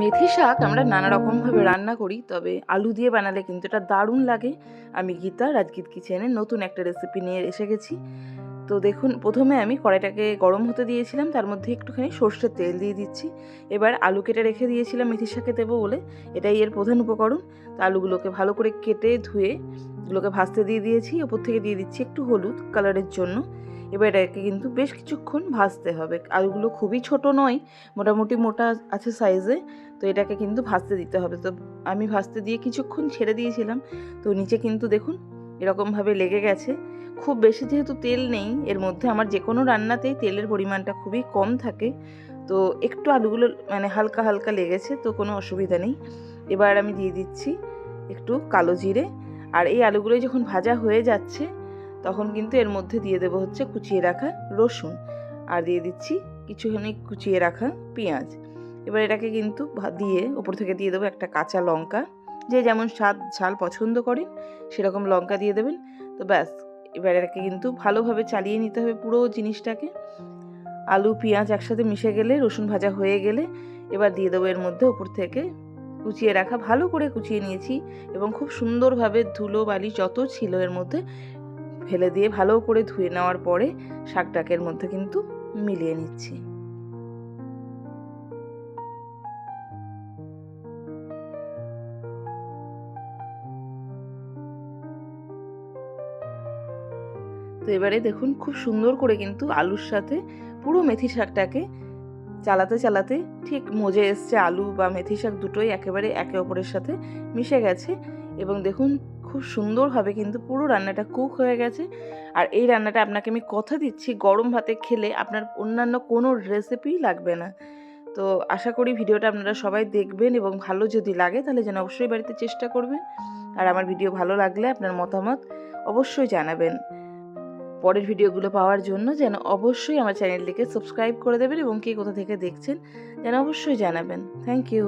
মেথি শাক আমরা নানা রকমভাবে রান্না করি, তবে আলু দিয়ে বানালে কিন্তু এটা দারুণ লাগে। আমি গীতা, রাজগীত কিচেনে নতুন একটা রেসিপি নিয়ে এসে গেছি। তো দেখুন, প্রথমে আমি কড়াইটাকে গরম হতে দিয়েছিলাম, তার মধ্যে একটুখানি সর্ষের তেল দিয়ে দিচ্ছি। এবার আলু কেটে রেখে দিয়েছিলাম মেথি শাকে দেবো বলে। এটাই এর প্রধান উপকরণ। তো আলুগুলোকে ভালো করে কেটে ধুয়ে, এগুলোকে ভাজতে দিয়ে দিয়েছি। ওপর থেকে দিয়ে দিচ্ছি একটু হলুদ কালারের জন্য। এবার এটাকে কিন্তু বেশ কিছুক্ষণ ভাজতে হবে। আলুগুলো খুবই ছোট নয়, মোটামুটি মোটা আছে সাইজে, তো এটাকে কিন্তু ভাজতে দিতে হবে। তো আমি ভাজতে দিয়ে কিছুক্ষণ ছেড়ে দিয়েছিলাম। তো নিচে কিন্তু দেখুন এরকমভাবে লেগে গেছে। খুব বেশি যেহেতু তেল নেই, এর মধ্যে আমার যে কোনো রান্নাতেই তেলের পরিমাণটা খুবই কম থাকে। তো একটু আলুগুলো মানে হালকা হালকা লেগেছে, তো কোনো অসুবিধা নেই। এবার আমি দিয়ে দিচ্ছি একটু কালো জিরে। আর এই আলুগুলো যখন ভাজা হয়ে যাচ্ছে, তখন কিন্তু এর মধ্যে দিয়ে দেবো হচ্ছে কুচিয়ে রাখা রসুন। আর দিয়ে দিচ্ছি কিছুখানি কুচিয়ে রাখা পেঁয়াজ। এবার এটাকে কিন্তু দিয়ে ওপর থেকে দিয়ে দেবো একটা কাঁচা লঙ্কা। যে যেমন স্বাদ, ঝাল পছন্দ করেন, সেরকম লঙ্কা দিয়ে দেবেন। তো ব্যাস, এবার এটাকে কিন্তু ভালোভাবে চালিয়ে নিতে হবে পুরো জিনিসটাকে। আলু, পেঁয়াজ একসাথে মিশে গেলে, রসুন ভাজা হয়ে গেলে, এবার দিয়ে দেবো এর মধ্যে ওপর থেকে কুচিয়ে রাখা, ভালো করে কুচিয়ে নিয়েছি এবং খুব সুন্দরভাবে ধুলো, বালি যত ছিল এর মধ্যে ফেলে দিয়ে ভালো করে ধুয়ে নেওয়ার পরে শাকটাকের মধ্যে কিন্তু মিলিয়ে নিচ্ছি। তো এবারে দেখুন খুব সুন্দর করে কিন্তু আলুর সাথে পুরো মেথি শাকটাকে চালাতে চালাতে ঠিক মজে এসছে আলু বা মেথি শাক দুটোই একেবারে একে অপরের সাথে মিশে গেছে এবং দেখুন খুব সুন্দরভাবে কিন্তু পুরো রান্নাটা কুক হয়ে গেছে। আর এই রান্নাটা আপনাকে আমি কথা দিচ্ছি, গরম ভাতে খেলে আপনার অন্যান্য কোনো রেসিপিই লাগবে না। তো আশা করি ভিডিওটা আপনারা সবাই দেখবেন এবং ভালো যদি লাগে তাহলে যেন অবশ্যই বাড়িতে চেষ্টা করবেন। আর আমার ভিডিও ভালো লাগলে আপনার মতামত অবশ্যই জানাবেন। পরের ভিডিওগুলো পাওয়ার জন্য যেন অবশ্যই আমার চ্যানেলটিকে সাবস্ক্রাইব করে দেবেন এবং কে কোথা থেকে দেখছেন যেন অবশ্যই জানাবেন। Thank you.